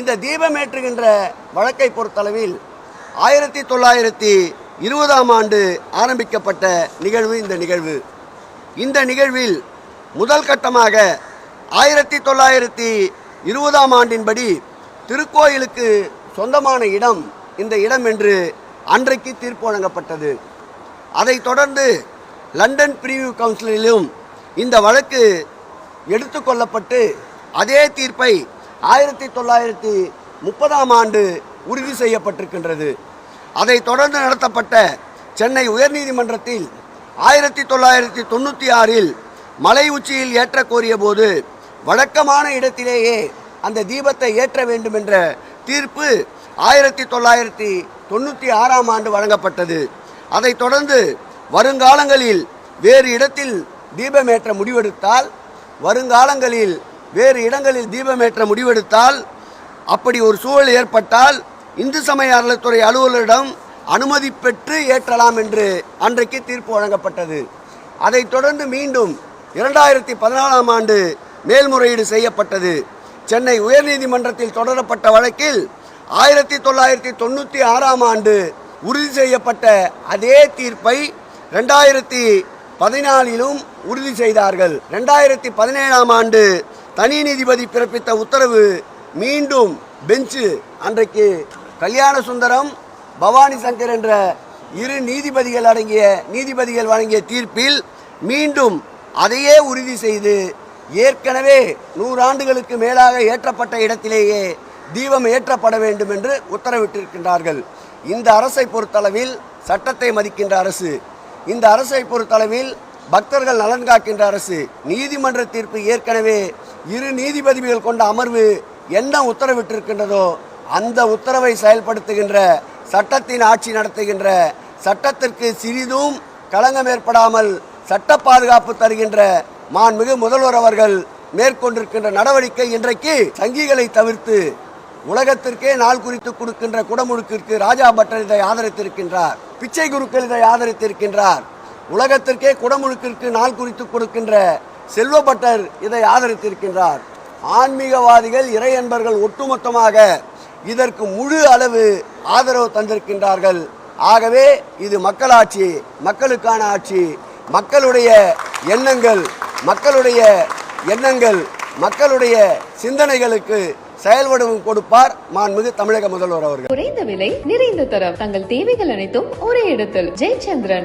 இந்த தீபமேற்றுகின்ற வழக்கை பொறுத்தளவில் ஆயிரத்தி தொள்ளாயிரத்தி இருபதாம் ஆண்டு ஆரம்பிக்கப்பட்ட நிகழ்வு இந்த நிகழ்வு. இந்த நிகழ்வில் முதல் கட்டமாக ஆயிரத்தி தொள்ளாயிரத்தி இருபதாம் ஆண்டின்படி திருக்கோயிலுக்கு சொந்தமான இடம் இந்த இடம் என்று அன்றைக்கு தீர்ப்பு வழங்கப்பட்டது அதைத் தொடர்ந்து லண்டன் பிரிவியூ கவுன்சிலிலும் இந்த வழக்கு எடுத்துக்கொள்ளப்பட்டு அதே தீர்ப்பை ஆயிரத்தி தொள்ளாயிரத்தி முப்பதாம் ஆண்டு உறுதி செய்யப்பட்டிருக்கின்றது. அதை தொடர்ந்து நடத்தப்பட்ட சென்னை உயர்நீதிமன்றத்தில் ஆயிரத்தி தொள்ளாயிரத்தி தொண்ணூற்றி ஆறில் மலை உச்சியில் ஏற்ற கோரிய போது வழக்கமான இடத்திலேயே அந்த தீபத்தை ஏற்ற வேண்டும் என்ற தீர்ப்பு ஆயிரத்தி தொள்ளாயிரத்தி தொண்ணூற்றி ஆறாம் ஆண்டு வழங்கப்பட்டது. அதைத் தொடர்ந்து வருங்காலங்களில் வேறு இடத்தில் தீபமேற்ற முடிவெடுத்தால் வருங்காலங்களில் வேறு இடங்களில் தீபமேற்ற முடிவெடுத்தால் அப்படி ஒரு சூழல் ஏற்பட்டால் இந்து சமய அறநிலைத்துறை அலுவலரிடம் அனுமதி பெற்று ஏற்றலாம் என்று அன்றைக்கு தீர்ப்பு வழங்கப்பட்டது. அதைத் தொடர்ந்து மீண்டும் இரண்டாயிரத்தி பதினாலாம் ஆண்டு மேல்முறையீடு செய்யப்பட்டது. சென்னை உயர்நீதிமன்றத்தில் தொடரப்பட்ட வழக்கில் ஆயிரத்தி தொள்ளாயிரத்தி தொண்ணூற்றி ஆறாம் ஆண்டு உறுதி செய்யப்பட்ட அதே தீர்ப்பை ரெண்டாயிரத்தி பதினாலிலும் உறுதி செய்தார்கள். ரெண்டாயிரத்தி பதினேழாம் ஆண்டு தனி நீதிபதி பிறப்பித்த உத்தரவு மீண்டும் பெஞ்சு. அன்றைக்கு கல்யாண சுந்தரம் பவானி சங்கர் என்ற இரு நீதிபதிகள் அடங்கிய நீதிபதிகள் வழங்கிய தீர்ப்பில் மீண்டும் அதையே உறுதி செய்து ஏற்கனவே நூறாண்டுகளுக்கு மேலாக ஏற்றப்பட்ட இடத்திலேயே தீபம் ஏற்றப்பட வேண்டும் என்று உத்தரவிட்டிருக்கின்றார்கள். இந்த அரசை பொறுத்தளவில் சட்டத்தை மதிக்கின்ற அரசு இந்த அரசை பொறுத்தளவில் பக்தர்கள் நலன் காக்கின்ற அரசு நீதிமன்ற தீர்ப்பு ஏற்கனவே இரு நீதிபதிகள் கொண்ட அமர்வு என்ன உத்தரவிட்டிருக்கின்றதோ அந்த உத்தரவை செயல்படுத்துகின்ற சட்டத்தின் ஆட்சி நடத்துகின்ற சட்டத்திற்கு சிறிதும் களங்கம் ஏற்படாமல் சட்ட பாதுகாப்பு தருகின்ற மாண்புமிகு முதல்வர் அவர்கள் மேற்கொண்டிருக்கின்ற நடவடிக்கை இன்றைக்கு சங்கிகளை தவிர்த்து உலகத்திற்கே நாள் குறித்து கொடுக்கின்ற குடமுழுக்கிற்கு ராஜா பட்டர் இதை ஆதரித்திருக்கின்றார். பிச்சை குருக்கள் இதை ஆதரித்திருக்கின்றார். உலகத்திற்கே குடமுழுக்கிற்கு நாள் குறித்து கொடுக்கின்ற செல்வப்பட்டர் இதை ஆதரித்திருக்கின்றார். ஆன்மீகவாதிகள் இறையன்பர்கள் ஒட்டுமொத்தமாக இதற்கு முழு அளவு ஆதரவு தந்திருக்கின்றார்கள். ஆகவே இது மக்களாட்சி மக்களுக்கான ஆட்சி. மக்களுடைய எண்ணங்கள் மக்களுடைய எண்ணங்கள் மக்களுடைய சிந்தனைகளுக்கு செயல்படவும் கொடுப்பார் மாண்புமிகு தமிழக முதல்வர் அவர்கள். குறைந்த விலை நிறைந்த தரம். தங்கள் தேவைகள் அனைத்தும் ஒரே இடத்தில். ஜெயச்சந்திரன்.